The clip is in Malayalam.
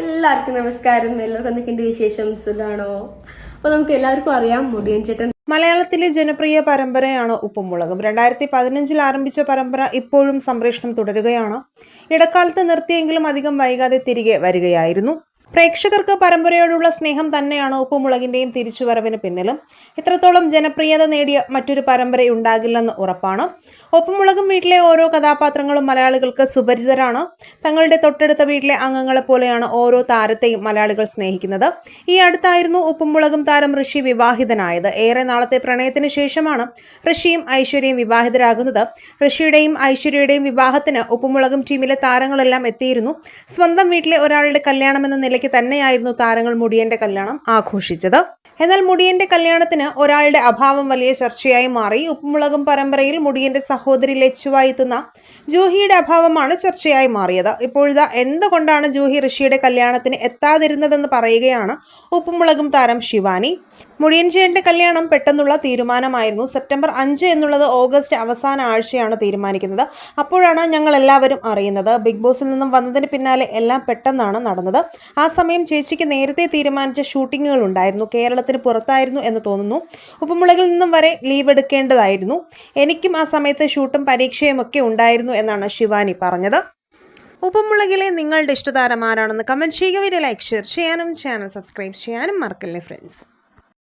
എല്ലാവർക്കും നമസ്കാരം. എല്ലാവർക്കും എന്തൊക്കെയുണ്ട് വിശേഷം? സുഖാണോ? അപ്പോൾ നമുക്ക് എല്ലാവർക്കും അറിയാം മുടിയൻ ചേട്ടൻ. മലയാളത്തിലെ ജനപ്രിയ പരമ്പരയാണ് ഉപ്പുമുളകും. രണ്ടായിരത്തി പതിനഞ്ചിൽ ആരംഭിച്ച പരമ്പര ഇപ്പോഴും സംപ്രേഷണം തുടരുകയാണ്. ഇടക്കാലത്ത് നിർത്തിയെങ്കിലും അധികം വൈകാതെ തിരികെ വരികയായിരുന്നു. പ്രേക്ഷകർക്ക് പരമ്പരയോടുള്ള സ്നേഹം തന്നെയാണ് ഉപ്പുമുളകിന്റെയും തിരിച്ചുവരവിന് പിന്നിലും. ഇത്രത്തോളം ജനപ്രിയത നേടിയ മറ്റൊരു പരമ്പര ഉണ്ടാകില്ലെന്ന് ഉറപ്പാണ്. ഉപ്പുമുളകും വീട്ടിലെ ഓരോ കഥാപാത്രങ്ങളും മലയാളികൾക്ക് സുപരിചിതരാണ്. തങ്ങളുടെ തൊട്ടടുത്ത വീട്ടിലെ അംഗങ്ങളെ പോലെയാണ് ഓരോ താരത്തെയും മലയാളികൾ സ്നേഹിക്കുന്നത്. ഈ അടുത്തായിരുന്നു ഉപ്പുമുളകും താരം ഋഷി വിവാഹിതനായത്. ഏറെ നാളത്തെ പ്രണയത്തിന് ശേഷമാണ് ഋഷിയും ഐശ്വര്യയും വിവാഹിതരാകുന്നത്. ഋഷിയുടെയും ഐശ്വര്യയുടെയും വിവാഹത്തിന് ഉപ്പുമുളകും ടീമിലെ താരങ്ങളെല്ലാം എത്തിയിരുന്നു. സ്വന്തം വീട്ടിലെ ഒരാളുടെ കല്യാണം എന്ന നിലയ്ക്ക് തന്നെയായിരുന്നു താരങ്ങൾ മുടിയന്റെ കല്യാണം ആഘോഷിച്ചത് എന്നാൽ മുടിയന്റെ കല്യാണത്തിന് ഒരാളുടെ അഭാവം വലിയ ചർച്ചയായി മാറി. ഉപ്പുമുളകും പരമ്പരയിൽ മുടിയന്റെ സഹോദരി ലച്ചുവായി എത്തുന്ന ജൂഹിയുടെ അഭാവമാണ് ചർച്ചയായി മാറിയത്. ഇപ്പോഴിതാ എന്തുകൊണ്ടാണ് ജൂഹി ഋഷിയുടെ കല്യാണത്തിന് എത്താതിരുന്നതെന്ന് പറയുകയാണ് ഉപ്പുമുളകും താരം ശിവാനി. മുടിയൻ ചേട്ടന്റെ കല്യാണം പെട്ടെന്നുള്ള തീരുമാനമായിരുന്നു. സെപ്റ്റംബർ അഞ്ച് എന്നുള്ളത് ഓഗസ്റ്റ് അവസാന ആഴ്ചയാണ് തീരുമാനിക്കുന്നത്. അപ്പോഴാണ് ഞങ്ങൾ എല്ലാവരും അറിയുന്നത്. ബിഗ് ബോസിൽ നിന്നും വന്നതിന് പിന്നാലെ എല്ലാം പെട്ടെന്നാണ് നടന്നത്. ആ സമയം ചേച്ചിക്ക് നേരത്തെ തീരുമാനിച്ച ഷൂട്ടിങ്ങുകൾ ഉണ്ടായിരുന്നു. കേരളത്തിന് പുറത്തായിരുന്നു എന്ന് തോന്നുന്നു. ഉപ്പുമുളകിൽ നിന്നും വരെ ലീവ് എടുക്കേണ്ടതായിരുന്നു. എനിക്കും ആ സമയത്ത് ഷൂട്ടും പരീക്ഷയും ഒക്കെ ഉണ്ടായിരുന്നു എന്നാണ് ശിവാനി പറഞ്ഞത്. ഉപ്പുമുളകിലെ നിങ്ങളുടെ ഇഷ്ടതാരം ആരാണെന്ന് കമന്റ് ചെയ്യുക. വീഡിയോ ലൈക്ക് ഷെയർ ചെയ്യാനും ചാനൽ സബ്സ്ക്രൈബ് ചെയ്യാനും മറക്കല്ലേ ഫ്രണ്ട്സ്